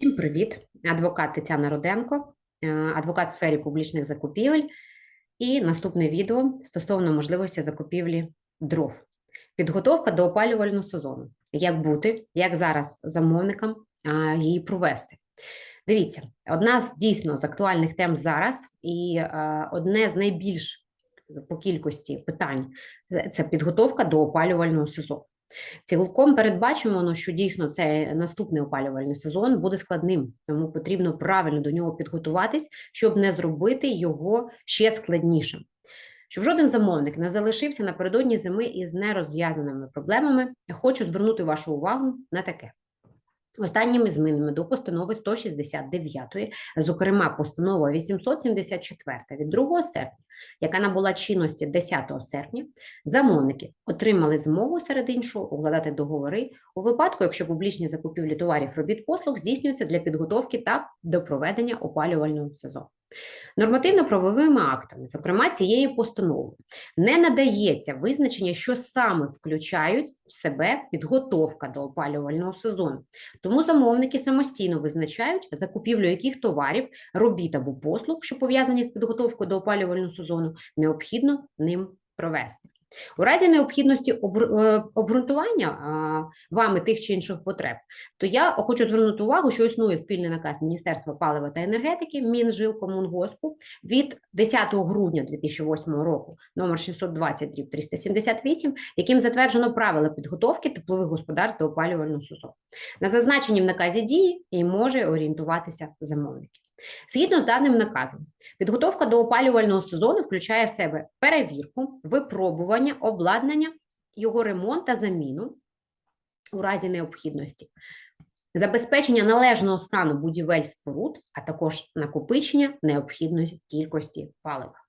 Всім привіт! Адвокат Тетяна Руденко, е, адвокат в сфері публічних закупівель. І наступне відео стосовно можливості закупівлі дров. Підготовка до опалювального сезону. Як бути, як зараз замовникам її провести. Дивіться, одна з дійсно з актуальних тем зараз, і е, одне з найбільш по кількості питань це підготовка до опалювального сезону. Цілком передбачимо, що дійсно цей наступний опалювальний сезон буде складним, тому потрібно правильно до нього підготуватись, щоб не зробити його ще складнішим. Щоб жоден замовник не залишився напередодні зими із нерозв'язаними проблемами, я хочу звернути вашу увагу на таке. Останніми змінами до постанови 169, зокрема постанова 874 від 2 серпня, яка набула чинності 10 серпня, замовники отримали змогу серед іншого укладати договори у випадку, якщо публічні закупівлі товарів робіт послуг здійснюються для підготовки та до проведення опалювального сезону. Нормативно-правовими актами, зокрема цією постановою, не надається визначення, що саме включають в себе підготовка до опалювального сезону. Тому замовники самостійно визначають закупівлю яких товарів, робіт або послуг, що пов'язані з підготовкою до опалювального сезону, необхідно ним провести. У разі необхідності е, обґрунтування вами тих чи інших потреб, то я хочу звернути увагу, що існує спільний наказ Міністерства палива та енергетики Мінжилкомунгоспу від 10 грудня 2008 року, номер 620 378, яким затверджено правила підготовки теплових господарств до опалювального сезону. На зазначенні в наказі дії і може орієнтуватися замовники. Згідно з даним наказом, підготовка до опалювального сезону включає в себе перевірку, випробування, обладнання, його ремонт та заміну у разі необхідності, забезпечення належного стану будівель споруд, а також накопичення необхідної кількості палива.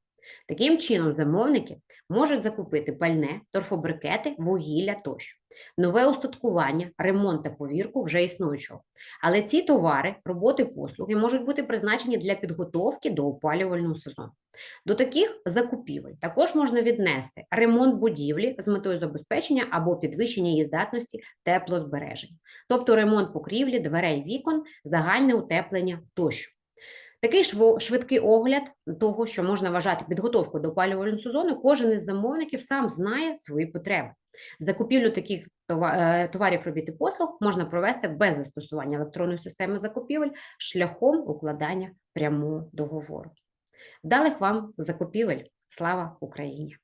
Таким чином, замовники можуть закупити пальне, торфобрикети, вугілля тощо, нове устаткування, ремонт та повірку вже існуючого. Але ці товари, роботи, послуги можуть бути призначені для підготовки до опалювального сезону. До таких закупівель також можна віднести ремонт будівлі з метою забезпечення або підвищення її здатності теплозбереження, тобто ремонт покрівлі, дверей, вікон, загальне утеплення тощо. Такий швидкий огляд того, що можна вважати підготовку до опалювального сезону, кожен із замовників сам знає свої потреби. Закупівлю таких е, товарів робіт і послуг можна провести без застосування електронної системи закупівель шляхом укладання прямого договору. Вдалих вам закупівель! Слава Україні!